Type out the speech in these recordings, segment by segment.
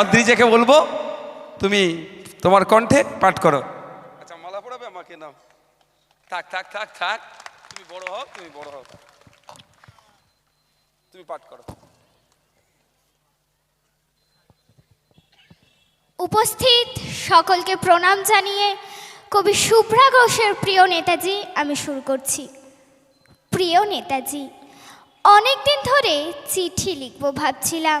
অদ্রিজাকে বলব তুমি তোমার কণ্ঠে পাঠ করো। আচ্ছা মালা পড়াবে আমাকে? নাও। থাক থাক থাক থাক। তুমি বড় হও তুমি বড় হও। তুমি পাঠ করো। উপস্থিত সকলকে প্রণাম জানিয়ে কবি শুভ্রা ঘোষের প্রিয় নেতাজি আমি শুরু করছি। প্রিয় নেতাজি অনেকদিন ধরে চিঠি লিখব ভাবছিলাম।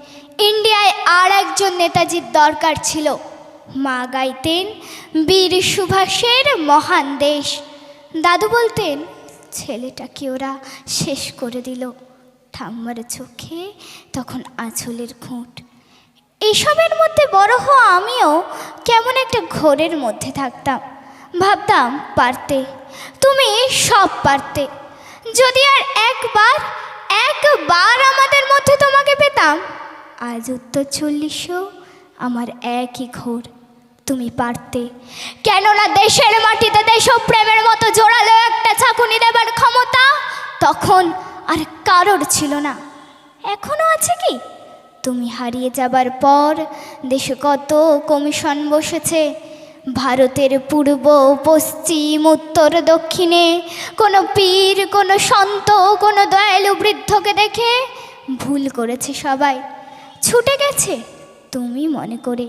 ইন্ডিয়ায় আর একজন নেতাজির দরকার ছিল। মা গাইতেন বীর সুভাষের মহান দেশ। দাদু বলতেন, ছেলেটাকে ওরা শেষ করে দিল। ঠাম্মার চোখে তখন আঁচলের খুঁট। এসবের মধ্যে বড় হওয়া আমিও কেমন একটা ঘোরের মধ্যে থাকতাম। ভাবতাম, পারতে, তুমি সব পারতে। যদি আর একবার একবার আমাদের মধ্যে তোমাকে পেতাম আজ উত্তর চল্লিশও আমার একই ঘোর। তুমি পারতে। কেননা দেশের মাটিতে দেশপ্রেমের মতো জোরালো একটা ছাকুনি দেবার ক্ষমতা তখন আর কারোর ছিল না। এখনও আছে কি? তুমি হারিয়ে যাবার পর দেশে কত কমিশন বসেছে। ভারতের পূর্ব, পশ্চিম, উত্তর, দক্ষিণে কোনো পীর, কোনো সন্ত, কোনো দয়ালু বৃদ্ধকে দেখে ভুল করেছে সবাই। ছুটে গেছে। তুমি মনে করে,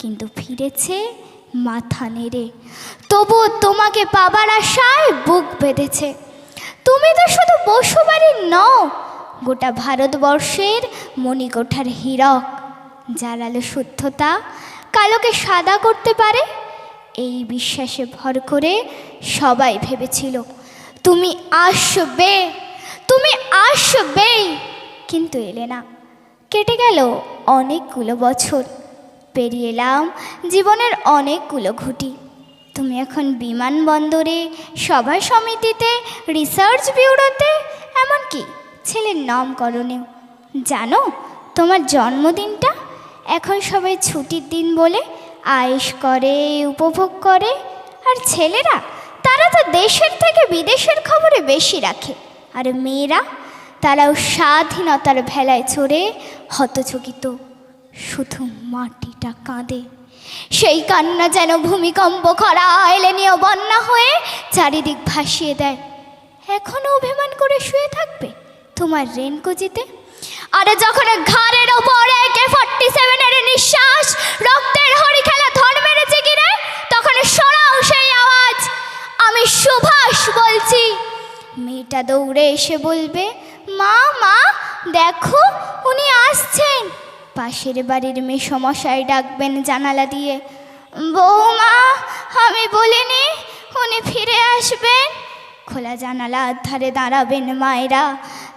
কিন্তু ফিরেছে মাথা নেড়ে। তবুও তোমাকে পাবার আশায় বুক বেঁধেছে। তুমি তো শুধু বসুবাড়ির নও, গোটা ভারতবর্ষের মণিকোঠার হীরক। আলো শুদ্ধতা কালোকে সাদা করতে পারে? এই বিশ্বাসে ভর করে সবাই ভেবেছিল, তুমি আসবে, তুমি আসবেই। কিন্তু এলে না। কেটে গেল অনেকগুলো বছর। পেরিয়ে এলাম জীবনের অনেকগুলো ঘুটি। তুমি এখন বিমানবন্দরে, সভা সমিতিতে, রিসার্চ ব্যুরোতে এমনকি ছেলের নামকরণেও। জানো, তোমার জন্মদিনটা এখন সবাই ছুটির দিন বলে আয়েশ করে, উপভোগ করে, আর ছেলেরা তারা তো দেশের থেকে বিদেশের খবরে বেশি রাখে। আর মেয়েরা তারাও স্বাধীনতার ভেলায় চড়ে হতচকিত, শুধু মাটিটা কাঁদে। সেই কান্না যেন ভূমিকম্প খরা এলে নিয়ে বন্যা হয়ে চারিদিক ভাসিয়ে দেয়। এখনও অভিমান করে শুয়ে থাকবে তোমার রেনকোজিতে আরে যখন ঘাড়ের ওপরে কে ফর্টি সেভেনের নিঃশ্বাস, রক্তের হরি খেলা ধন মেরেছে কিরে, তখন সরাও সেই আওয়াজ। আমি সুভাষ বলছি, মেয়েটা দৌড়ে এসে বলবে মা মা, দেখো, উনি আসছেন। পাশের বাড়ির মেয়ে সমস্যায় ডাকবেন জানালা দিয়ে। বৌমা, আমি বলিনি, উনি ফিরে আসবেন। খোলা জানালার ধারে দাঁড়াবেন মায়েরা।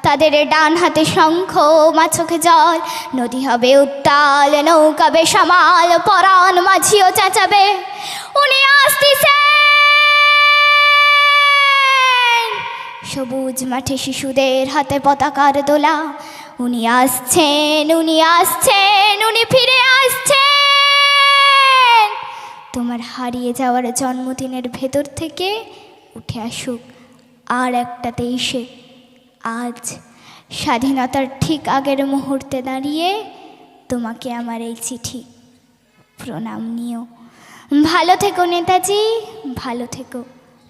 তাদের ডান হাতে শঙ্খ মা চোখে জল। নদী হবে উত্তাল নৌকাবে বেসামাল, পরাণ মাঝিও চেঁচাবে। উনি আসতেছেন সবুজ মাঠে শিশুদের হাতে পতাকার দোলা। উনি আসছেন উনি আসছেন, উনি ফিরে আসছেন। তোমার হারিয়ে যাওয়ার জন্মদিনের ভেতর থেকে উঠে আসুক আর একটা তেইশে আজ স্বাধীনতার ঠিক আগের মুহূর্তে দাঁড়িয়ে তোমাকে আমার এই চিঠি প্রণাম নিও। ভালো থেকো নেতাজি, ভালো থেকো।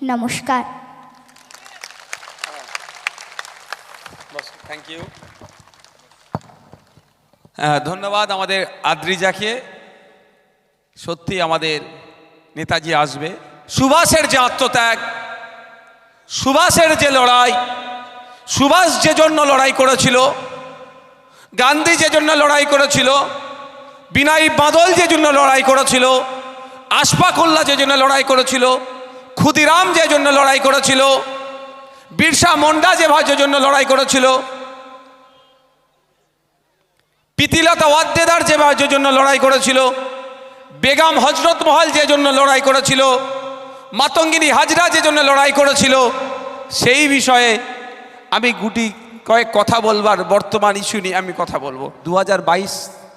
নমস্কার। থ্যাংক ইউ ধন্যবাদ আমাদের আদ্রিজাকে। সত্যি আমাদের নেতাজি আসবে। সুভাষের যে আত্মত্যাগ, সুভাষের যে লড়াই, সুভাষ যে জন্য লড়াই করেছিল, গান্ধী যে জন্য লড়াই করেছিল, বিনাই বাদল যে জন্য লড়াই করেছিল, আশফাকুল্লাহ যে জন্য লড়াই করেছিল, ক্ষুদিরাম যে জন্য লড়াই করেছিল, বিরসা মুন্ডা যে জন্য লড়াই করেছিল পিতিলতা ওয়াদ্দেদার যে যে জন্য লড়াই করেছিল, বেগম হজরত মহল যে জন্য লড়াই করেছিল, মাতঙ্গিনী হাজরা যে জন্য লড়াই করেছিল, সেই বিষয়ে আমি গুটি কয়েক কথা বলবার বর্তমান ইস্যু নিয়ে আমি কথা বলব। দু হাজার বাইশ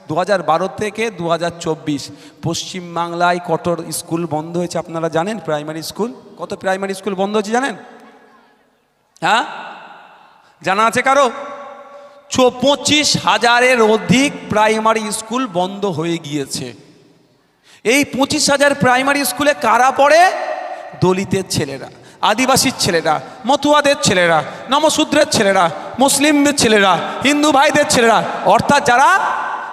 দু হাজার বারো থেকে দু হাজার চব্বিশ পশ্চিমবাংলায় কত স্কুল বন্ধ হয়েছে, আপনারা জানেন প্রাইমারি স্কুল? কত প্রাইমারি স্কুল বন্ধ হয়েছে জানেন? হ্যাঁ? জানা আছে কারও? পঁচিশ হাজারের অধিক প্রাইমারি স্কুল বন্ধ হয়ে গিয়েছে। এই পঁচিশ হাজার প্রাইমারি স্কুলে কারা পড়ে? দলিতের ছেলেরা, আদিবাসীর ছেলেরা, মতুয়াদের ছেলেরা, নমশূদ্রের ছেলেরা, মুসলিমদের ছেলেরা, হিন্দু ভাইদের ছেলেরা, অর্থাৎ যারা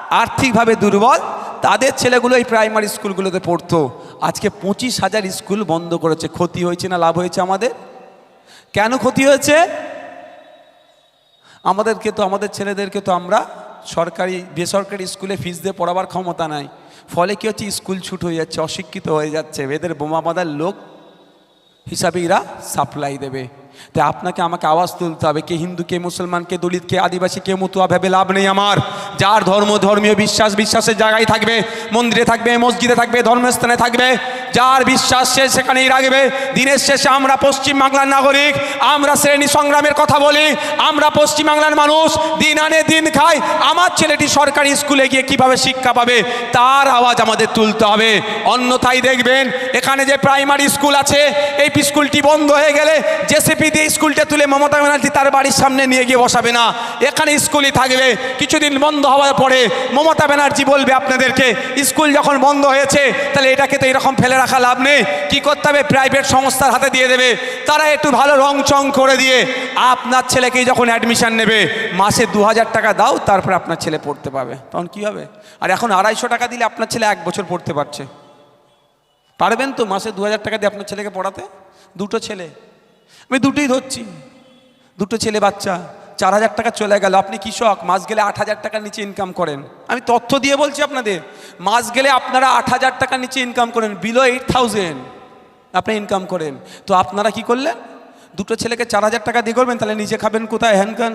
আর্থিকভাবে দুর্বল, তাদের ছেলেগুলো এই প্রাইমারি স্কুলগুলোতে পড়তো। আজকে পঁচিশ হাজার স্কুল বন্ধ করেছে। ক্ষতি হয়েছে না লাভ হয়েছে আমাদের? কেন ক্ষতি হয়েছে? আমাদেরকে তো, আমাদের ছেলেদেরকে তো আমরা সরকারি, বেসরকারি স্কুলে ফিস দিয়ে পড়াবার ক্ষমতা নাই। ফলে কী হচ্ছে? স্কুল ছুট হয়ে যাচ্ছে, অশিক্ষিত হয়ে যাচ্ছে। এদের বোমা বাঁধার লোক হিসাবে এরা সাপ্লাই দেবে। তাই আপনাকে আমাকে আওয়াজ তুলতে হবে, কে হিন্দু, কে মুসলমান, কে দলিত, কে আদিবাসী, কে মতুয়া, ভেবে লাভ নেই আমার। যার ধর্ম ধর্মীয় বিশ্বাস, বিশ্বাসের জায়গায় থাকবে, মন্দিরে থাকবে, মসজিদে থাকবে, ধর্মস্থানে থাকবে। যার বিশ্বাস সে সেখানেই রাখবে। দিনের শেষে আমরা পশ্চিম বাংলার নাগরিক, আমরা শ্রেণি সংগ্রামের কথা বলি, আমরা পশ্চিম বাংলার মানুষ, দিন আনে দিন খাই আমার ছেলেটি সরকারি স্কুলে গিয়ে কীভাবে শিক্ষা পাবে, তার আওয়াজ আমাদের তুলতে হবে। অন্যথায় দেখবেন, এখানে যে প্রাইমারি স্কুল আছে, এই স্কুলটি বন্ধ হয়ে গেলে জেসিপি দিয়ে স্কুলটা তুলে মমতা ব্যানার্জি তার বাড়ির সামনে নিয়ে গিয়ে বসাবে না। এখানে স্কুলই থাকবে। কিছুদিন বন্ধ হওয়ার পরে মমতা ব্যানার্জি বলবে আপনাদেরকে, স্কুল যখন বন্ধ হয়েছে, তাহলে এটাকে তো এরকম ফেলে রাখা লাভ নেই। কি করতে হবে? প্রাইভেট সংস্থার হাতে দিয়ে দেবে। তারা একটু ভালো রং চং করে দিয়ে আপনার ছেলেকে যখন অ্যাডমিশন নেবে, মাসে দু হাজার টাকা দাও, তারপরে আপনার ছেলে পড়তে পাবে। তখন কি হবে? আর এখন আড়াইশো টাকা দিলে আপনার ছেলে এক বছর পড়তে পারছে। পারবেন তো মাসে দু হাজার টাকা দিয়ে আপনার ছেলেকে পড়াতে? দুটো ছেলে। আমি দুটোই ধরছি। দুটো ছেলে বাচ্চা। চার হাজার টাকা চলে গেল। আপনি কৃষক মাস গেলে আট হাজার টাকার নিচে ইনকাম করেন। আমি তথ্য দিয়ে বলছি আপনাদের, মাস গেলে আপনারা আট হাজার টাকার নিচে ইনকাম করেন বিলো এইট থাউজেন্ড আপনি ইনকাম করেন। তো আপনারা কি করলেন? দুটো ছেলেকে চার হাজার টাকা দিয়ে করবেন, তাহলে নিজে খাবেন কোথায়? হ্যানকান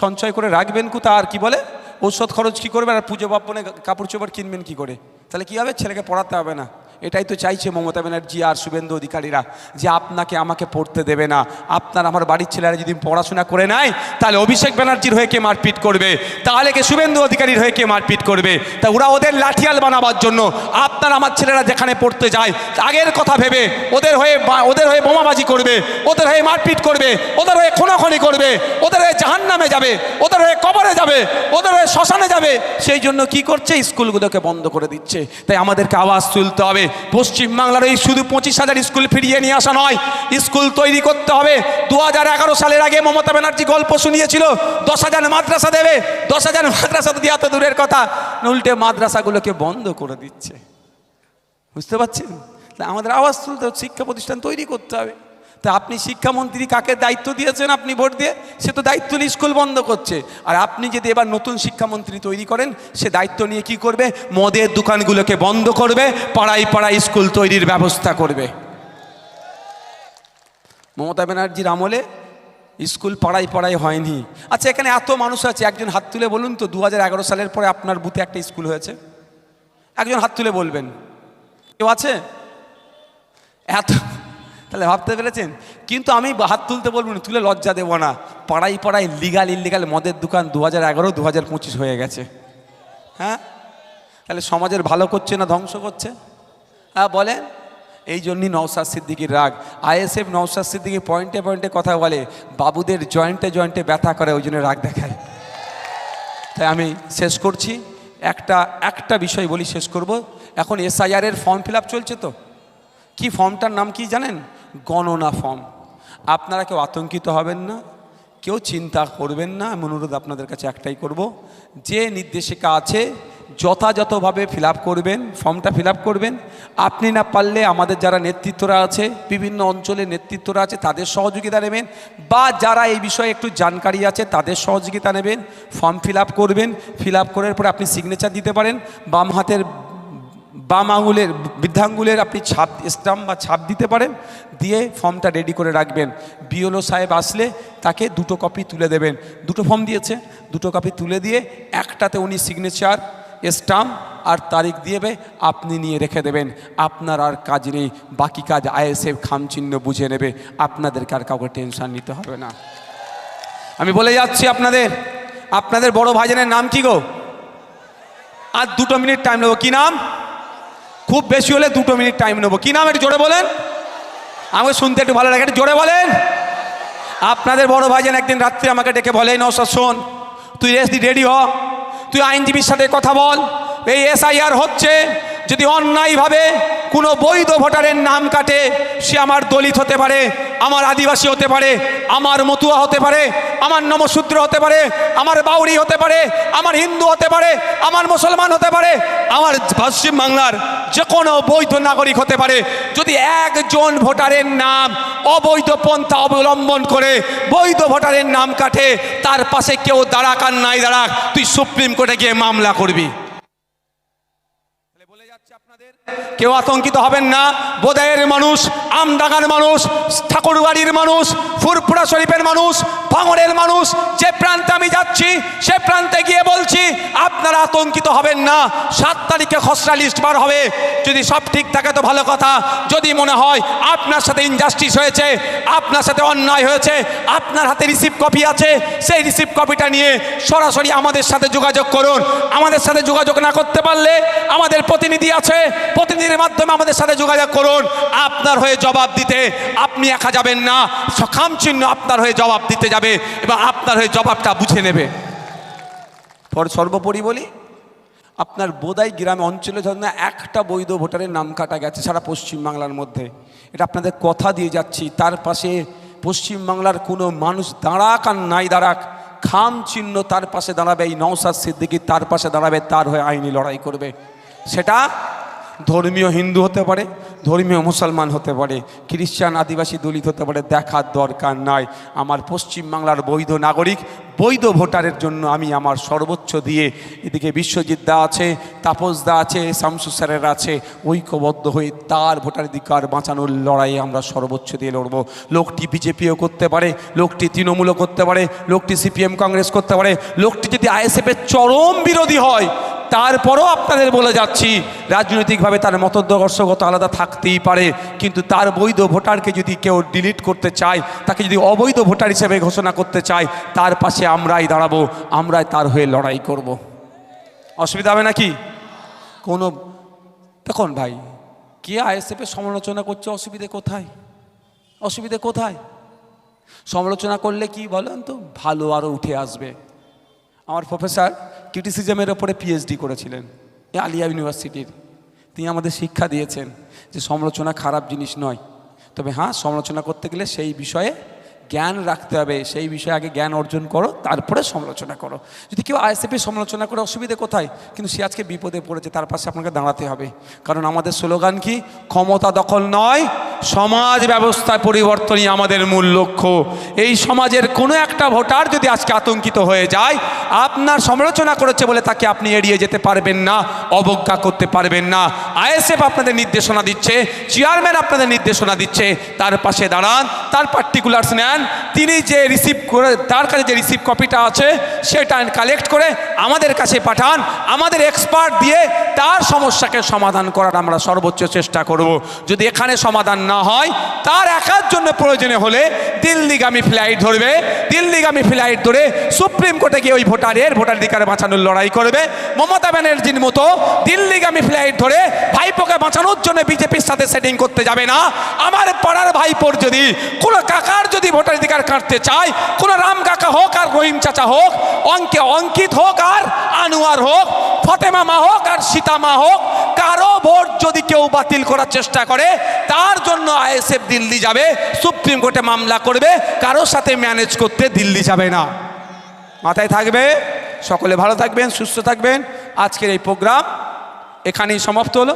সঞ্চয় করে রাখবেন কোথায়? আর কি বলে? ঔষধ খরচ কী করবেন? আর পুজো বাপনে কাপড় চোপড় কিনবেন কি করে? তাহলে কি হবে? ছেলেকে পড়াতে হবে না। এটাই তো চাইছে মমতা ব্যানার্জি আর শুভেন্দু অধিকারীরা যে আপনাকে আমাকে পড়তে দেবে না। আপনার আমার বাড়ির ছেলেরা যদি পড়াশোনা করে নেয়, তাহলে অভিষেক ব্যানার্জির হয়ে কে মারপিট করবে? তাহলে কে শুভেন্দু অধিকারীর হয়ে কে মারপিট করবে? তা ওরা ওদের লাঠিয়াল বানাবার জন্য আপনার আমার ছেলেরা যেখানে পড়তে যায়, আগের কথা ভেবে ওদের হয়ে ওদের হয়ে বোমাবাজি করবে, ওদের হয়ে মারপিট করবে, ওদের হয়ে খুনোখনি করবে, ওদের হয়ে জাহান নামে যাবে, ওদের হয়ে কবরে যাবে, ওদের হয়ে শ্মশানে যাবে। সেই জন্য কি করছে? স্কুলগুলোকে বন্ধ করে দিচ্ছে। তাই আমাদেরকে আওয়াজ তুলতে হবে। পশ্চিমবাংলার এই শুধু পঁচিশ হাজার স্কুল ফিরিয়ে নিয়ে আসা নয়, স্কুল তৈরি করতে হবে। দু হাজার এগারো সালের আগে মমতা ব্যানার্জি গল্প শুনিয়েছিল, দশ হাজার মাদ্রাসা দেবে, দশ হাজার মাদ্রাসা তো দেওয়া দূরের কথা। উল্টে মাদ্রাসাগুলোকে বন্ধ করে দিচ্ছে। বুঝতে পারছেন? আমাদের আওয়াজ তুলতে শিক্ষা প্রতিষ্ঠান তৈরি করতে হবে। তা আপনি শিক্ষামন্ত্রী কাকে দায়িত্ব দিয়েছেন আপনি ভোট দিয়ে? সে তো দায়িত্ব নিয়ে স্কুল বন্ধ করছে। আর আপনি যদি এবার নতুন শিক্ষামন্ত্রী তৈরি করেন, সে দায়িত্ব নিয়ে কি করবে? মদের দোকানগুলোকে বন্ধ করবে, পাড়ায় পাড়ায় স্কুল তৈরির ব্যবস্থা করবে। মমতা ব্যানার্জির আমলে স্কুল পাড়ায় পাড়ায় হয়নি। আচ্ছা এখানে এত মানুষ আছে, একজন হাত তুলে বলুন তো দু হাজার এগারো সালের পরে আপনার বুথে একটা স্কুল হয়েছে? একজন হাত তুলে বলবেন। কেউ আছে? এত তাহলে ভাবতে পেরেছেন? কিন্তু আমি হাত তুলতে বলব না, তুলে লজ্জা দেবো না। পাড়াই পাড়ায় লিগাল ইলিগাল মদের দোকান দু হাজার এগারো দু হাজার পঁচিশ হয়ে গেছে। হ্যাঁ? তাহলে সমাজের ভালো করছে না ধ্বংস করছে? হ্যাঁ বলেন। এই জন্যই নওসাদ সিদ্দিকির রাগ। আইএসএফ নওসাদ সিদ্দিকি পয়েন্টে পয়েন্টে কথা বলে, বাবুদের জয়েন্টে জয়েন্টে ব্যথা করে, ওই জন্য রাগ দেখায়। তাই আমি শেষ করছি। একটা একটা বিষয় বলি শেষ করব। এখন এসআইআরের ফর্ম ফিল চলছে তো? কি ফর্মটার নাম কি জানেন? গণনা ফর্ম। আপনারা কেউ আতঙ্কিত হবেন না, কেউ চিন্তা করবেন না, আমি অনুরোধ আপনাদের কাছে একটাই করব, যে নির্দেশিকা আছে, যথাযথভাবে ফিল করবেন, ফর্মটা ফিল করবেন। আপনি না পারলে আমাদের যারা নেতৃত্বরা আছে, বিভিন্ন অঞ্চলে নেতৃত্বরা আছে, তাদের সহযোগিতা নেবেন, বা যারা এই বিষয়ে একটু জানকারি আছে, তাদের সহযোগিতা নেবেন, ফর্ম ফিল করবেন ফিল করার পরে আপনি সিগনেচার দিতে পারেন, বাম হাতের বাম আঙুলের, বৃদ্ধাঙ্গুলের আপনি ছাপ, স্টাম্প বা ছাপ দিতে পারেন, দিয়ে ফর্মটা রেডি করে রাখবেন। বিওলো সাহেব আসলে তাকে দুটো কপি তুলে দেবেন। দুটো ফর্ম দিয়েছে, দুটো কপি তুলে দিয়ে একটাতে উনি সিগনেচার স্টাম্প আর তারিখ দিয়েবে আপনি নিয়ে রেখে দেবেন। আপনার আর কাজ নেই, বাকি কাজ আইএসএফ খামচিহ্ন বুঝে নেবে। আপনাদেরকে আর কাউকে টেনশন নিতে হবে না। আমি বলে যাচ্ছি আপনাদের আপনাদের বড় ভাইজানের নাম কি গো? আর দুটো মিনিট টাইম নেব। কি নাম? খুব বেশি হলে দুটো মিনিট টাইম নেব। কি নাম একটু জোরে বলেন? আমাকে শুনতে একটু ভালো লাগে, একটু জোরে বলেন? আপনাদের বড় ভাইজান একদিন রাত্রে আমাকে ডেকে বলে নৌসাদ শোন, তুই রেস্ট রেডি হ, তুই আইনজীবীর সাথে কথা বল, এই এসআইআর হচ্ছে যদি অন্যায়ভাবে কোনো বৈধ ভোটারের নাম কাটে, সে আমার দলিত হতে পারে, আমার আদিবাসী হতে পারে, আমার মতুয়া হতে পারে, আমার নমশূদ্র হতে পারে, আমার বাউরি হতে পারে, আমার হিন্দু হতে পারে, আমার মুসলমান হতে পারে, আমার পশ্চিম বাংলার যে কোনো বৈধ নাগরিক হতে পারে। যদি একজন ভোটারের নাম অবৈধ পন্থা অবলম্বন করে, বৈধ ভোটারের নাম কাটে, তার পাশে কেউ দাঁড়াক আর নাই দাঁড়াক, তুই সুপ্রিম কোর্টে গিয়ে মামলা করবি। কেউ আতঙ্কিত হবেন না। বোদায়ের মানুষ আমডাঙ্গার মানুষ ঠাকুরবাড়ির মানুষ ফুরপুরা শরীফের মানুষ, ভাঙড়ের মানুষ, যে প্রান্তে আমি যাচ্ছি, সে প্রান্তে গিয়ে বলছি, আপনারা আতঙ্কিত হবেন না, সাত তারিখে খসড়া লিস্ট বার হবে। যদি সব ঠিক থাকে তো ভালো কথা, যদি মনে হয় আপনার সাথে ইনজাস্টিস হয়েছে, আপনার সাথে অন্যায় হয়েছে, আপনার হাতে রিসিভ কপি আছে, সেই রিসিভ কপিটা নিয়ে সরাসরি আমাদের সাথে যোগাযোগ করুন। আমাদের সাথে যোগাযোগ না করতে পারলে আমাদের প্রতিনিধি আছে, প্রতিনিধির মাধ্যমে আমাদের সাথে যোগাযোগ করুন। আপনার হয়ে জবাব দিতে আপনি একা যাবেন না। সখাম চিহ্ন আপনার হয়ে জবাব দিতে যাবে এবং আপনার হয়ে জবাবটা বুঝে নেবে। পর সর্বোপরি বলি, আপনার বোদাই গ্রামে অঞ্চলে ধরেন একটা বৈধ ভোটারের নাম কাটা গেছে সারা পশ্চিমবাংলার মধ্যে। এটা আপনাদের কথা দিয়ে যাচ্ছি, তার পাশে পশ্চিমবাংলার কোনো মানুষ দাঁড়াক আর নাই দাঁড়াক, খাম চিহ্ন তার পাশে দাঁড়াবে, এই নওসাদ সিদ্দিকি তার পাশে দাঁড়াবে, তার হয়ে আইনি লড়াই করবে। সেটা ধর্মীয় হিন্দু হতে পারে, ধর্মীয় মুসলমান হতে পারে, খ্রিস্টান, আদিবাসী, দলিত হতে পারে, দেখার দরকার নাই। আমার পশ্চিমবাংলার বৈধ নাগরিক, বৈধ ভোটারের জন্য আমি আমার সর্বোচ্চ দিয়ে এদিকে বিশ্বজিৎ দা আছে, তাপস দা আছে, শামসু স্যারের আছে, ঐক্যবদ্ধ হয়ে তার ভোটাধিকার বাঁচানোর লড়াইয়ে আমরা সর্বোচ্চ দিয়ে লড়ব। লোকটি বিজেপিও করতে পারে, লোকটি তৃণমূলও করতে পারে, লোকটি সিপিএম কংগ্রেস করতে পারে, লোকটি যদি আইএসএফের চরম বিরোধী হয় তারপরও আপনাদের বলে যাচ্ছি, রাজনৈতিকভাবে তার মতদর্শগত আলাদা থাকতেই পারে, কিন্তু তার বৈধ ভোটারকে যদি কেউ ডিলিট করতে চায়, তাকে যদি অবৈধ ভোটার হিসেবে ঘোষণা করতে চায়, তার পাশে আমরাই দাঁড়াবো, আমরাই তার হয়ে লড়াই করব। অসুবিধা হবে নাকি? কোনো, দেখুন ভাই, কে আইএসএফের সমালোচনা করছে অসুবিধে কোথায়? অসুবিধে কোথায়? সমালোচনা করলে কি বলেন তো? ভালো আরও উঠে আসবে। আমার প্রফেসর ক্রিটিসিজমের ওপরে পিএইচডি করেছিলেন আলিয়া ইউনিভার্সিটির। তিনি আমাদের শিক্ষা দিয়েছেন যে, সমালোচনা খারাপ জিনিস নয়। তবে হ্যাঁ সমালোচনা করতে গেলে সেই বিষয়ে জ্ঞান রাখতে হবে, সেই বিষয়ে আগে জ্ঞান অর্জন করো, তারপরে সমালোচনা করো। যদি কেউ আইএসএফের সমালোচনা করে, অসুবিধে কোথায়? কিন্তু সে আজকে বিপদে পড়েছে, তার পাশে আপনাকে দাঁড়াতে হবে। কারণ আমাদের স্লোগান কি? ক্ষমতা দখল নয়, সমাজ ব্যবস্থায় পরিবর্তনই আমাদের মূল লক্ষ্য। এই সমাজের কোনো একটা ভোটার যদি আজকে আতঙ্কিত হয়ে যায়, আপনার সমালোচনা করেছে বলে তাকে আপনি এড়িয়ে যেতে পারবেন না, অবজ্ঞা করতে পারবেন না। আইএসএফ আপনাদের নির্দেশনা দিচ্ছে, চেয়ারম্যান আপনাদের নির্দেশনা দিচ্ছে, তার পাশে দাঁড়ান, তার পার্টিকুলার্স নেন তিনি যে রিসিভ করে, তার কাছে যে রিসিভ কপিটা আছে, সেটা কালেক্ট করে আমাদের কাছে পাঠান, আমাদের এক্সপার্ট দিয়ে তার সমস্যাকে সমাধান করার আমরা সর্বোচ্চ চেষ্টা করব। যদি এখানে সমাধান না হয়, তার একার জন্য প্রয়োজনে হলে দিল্লিগামী ফ্লাইট ধরবে, দিল্লিগামী ফ্লাইট ধরে সুপ্রিম কোর্টে গিয়ে ওই ভোটারের ভোটাধিকার বাঁচানোর লড়াই করবে। মমতা ব্যানার্জির মতো দিল্লিগামী ফ্লাইট ধরে ভাইপোকে বাঁচানোর জন্য বিজেপির সাথে সেটিং করতে যাবে না। আমার পাড়ার ভাইপোর যদি কোনো কাকার যদি ভোটাধিকার কাটতে চায়, কোনো রাম কাকা হোক আর রহিম চাচা হোক, অঙ্কে অঙ্কিত হোক আর আনোয়ার হোক, ফতেমা মা হোক আর সীতা মা হোক, কারও ভোট যদি কেউ বাতিল করার চেষ্টা করে, তার জন্য আইএসএফ দিল্লি যাবে, সুপ্রিম কোর্টে মামলা করবে কারোর সাথে ম্যানেজ করতে দিল্লি যাবে না। মাথায় থাকবে? সকলে ভালো থাকবেন, সুস্থ থাকবেন। আজকের এই প্রোগ্রাম এখানেই সমাপ্ত হলো।